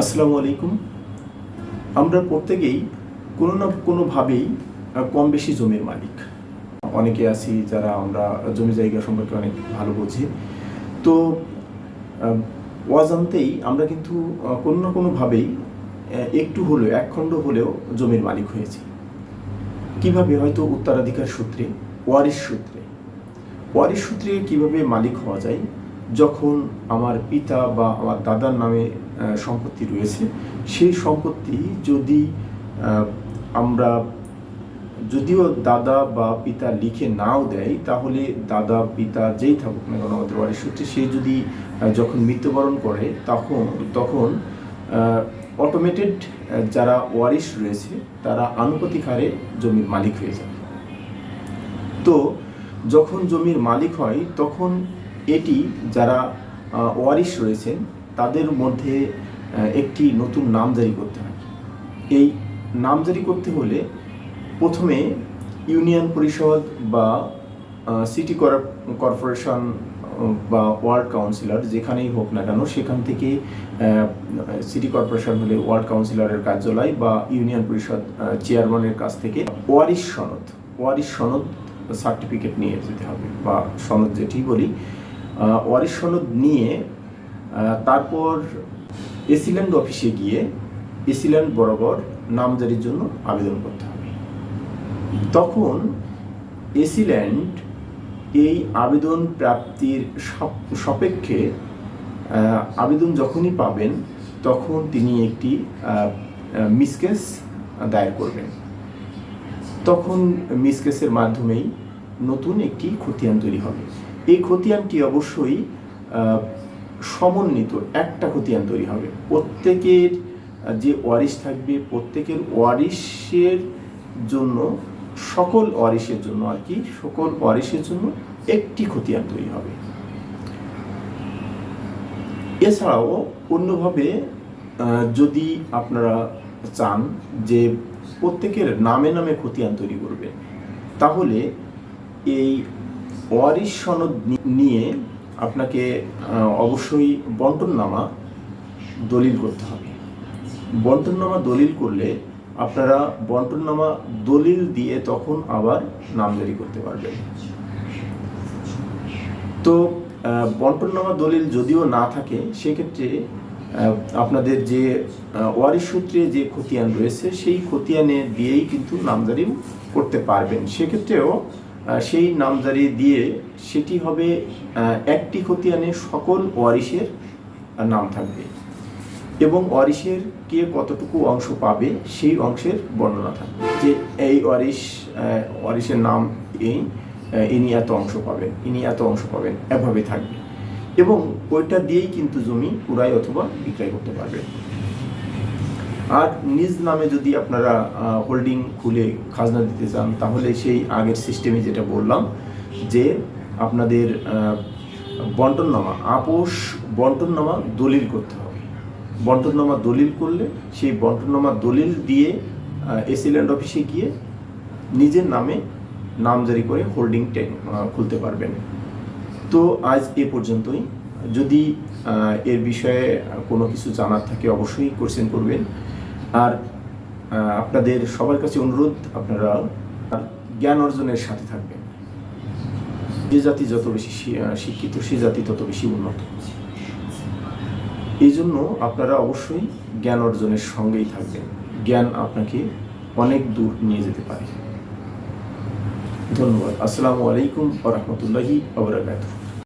আসসালামু আলাইকুম। আমরা প্রত্যেকেই কোনো না কোনোভাবেই কম বেশি জমির মালিক। অনেকে আছি যারা আমরা জমি জায়গা সম্পর্কে অনেক ভালো বুঝি। তো অজান্তেই আমরা কিন্তু কোনো না কোনোভাবেই একটু হলেও একখণ্ড হলেও জমির মালিক হয়েছি। কীভাবে হয়তো উত্তরাধিকার সূত্রে, ওয়ারিশ সূত্রে? ওয়ারিশ সূত্রে কীভাবে মালিক হওয়া যায়? যখন আমার পিতা বা আমার দাদার নামে সম্পত্তি রয়েছে, সেই সম্পত্তি যদি আমরা যদিও দাদা বা পিতা লিখে নাও দেয়, তাহলে দাদা, পিতা যেই থাকুক না কেন আমাদের ওয়ারিশ সূত্রে, সে যদি যখন মৃত্যুবরণ করে, তখন তখন অটোমেটেড যারা ওয়ারিশ রয়েছে, তারা আনুপাতিক হারে জমির মালিক হয়ে যায়। তো, যখন জমির মালিক হয়, তখন এটি যারা ওয়ারিশ রয়েছেন, তাদের মধ্যে একটি নতুন নাম জারি করতে হয়। এই নাম জারি করতে হলে প্রথমে ইউনিয়ন পরিষদ বা সিটি কর্পোরেশন বা ওয়ার্ড কাউন্সিলর যেখানেই হোক না কেন, সেখান থেকে সিটি কর্পোরেশন হলে ওয়ার্ড কাউন্সিলরের কার্যালয় বা ইউনিয়ন পরিষদ চেয়ারম্যানের কাছ থেকে ওয়ারিশ সনদ ওয়ারিশ সনদ সার্টিফিকেট নিয়ে যেতে হবে বা সনদ যেটি বলি ওয়ারিশ সনদ নিয়ে তারপর এসিল্যান্ড অফিসে গিয়ে এসিল্যান্ড বরাবর নামজারির জন্য আবেদন করতে হবে। তখন এসিল্যান্ড এই আবেদন প্রাপ্তির সপ- সপেক্ষে আবেদন যখনই পাবেন, তখন তিনি একটি মিসকেস দায়ের করবেন। তখন মিসকেসের মাধ্যমেই নতুন একটি খতিয়ান তৈরি হবে। এই খতিয়ানটি অবশ্যই সমন্বিত একটা খতিয়ান তৈরি হবে। প্রত্যেকের যে ওয়ারিশ থাকবে, প্রত্যেকের ওয়ারিশের জন্য, সকল ওয়ারিশের জন্য আর কি, সকল ওয়ারিশের জন্য একটি খতিয়ান তৈরি হবে। এছাড়াও অন্যভাবে যদি আপনারা চান যে প্রত্যেকের নামে নামে খতিয়ান তৈরি করবেন, তাহলে এই ওয়ারিশ সনদ নিয়ে আপনাকে অবশ্যই বন্টননামা দলিল করতে হবে। বন্টননামা দলিল করলে আপনারা বন্টননামা দলিল দিয়ে তখন আবার নামজারি করতে পারবেন। তো বন্টননামা দলিল যদিও না থাকে, সেক্ষেত্রে আপনাদের যে ওয়ারিশ সূত্রে যে খতিয়ান রয়েছে, সেই খতিয়ানে দিয়েই কিন্তু নামজারি করতে পারবেন। সেক্ষেত্রেও সেই নামজারি দিয়ে সেটি হবে একটি খতিয়ানে সকল ওয়ারিশের নাম থাকবে। এবং ওয়ারিশের কে কতটুকু অংশ পাবে, সেই অংশের বর্ণনা থাকবে। যে এই ওয়ারিশ ওয়ারিশের নাম এই ইনি এত অংশ পাবেন, ইনি এত অংশ পাবেন, এভাবে থাকবে। এবং ওইটা দিয়েই কিন্তু জমি পুরাই অথবা বিক্রয় করতে পারবেন আর নিজ নামে যদি আপনারা হোল্ডিং খুলে খাজনা দিতে চান, তাহলে সেই আগের সিস্টেমে যেটা বললাম, যে আপনাদের বন্টননামা, আপোষ বন্টননামা দলিল করতে হবে। বন্টননামা দলিল করলে সেই বন্টননামা দলিল দিয়ে এসিল্যান্ড অফিসে গিয়ে নিজের নামে নামজারি করে হোল্ডিং খুলতে পারবেন। তো আজ এ পর্যন্তই। যদি এর বিষয়ে কোনো কিছু জানার থাকে, অবশ্যই কোশ্চেন করবেন। আর আপনাদের সবার কাছে অনুরোধ, আপনারা জ্ঞান অর্জনের সাথে থাকবেন। যে জাতি যত বেশি শিক্ষিত, সে জাতি তত বেশি উন্নত। এই জন্য আপনারা অবশ্যই জ্ঞান অর্জনের সঙ্গেই থাকবেন। জ্ঞান আপনাকে অনেক দূর নিয়ে যেতে পারে। ধন্যবাদ। আসসালামু আলাইকুম ওরহমতুল্লাহি আবরাকাতুহ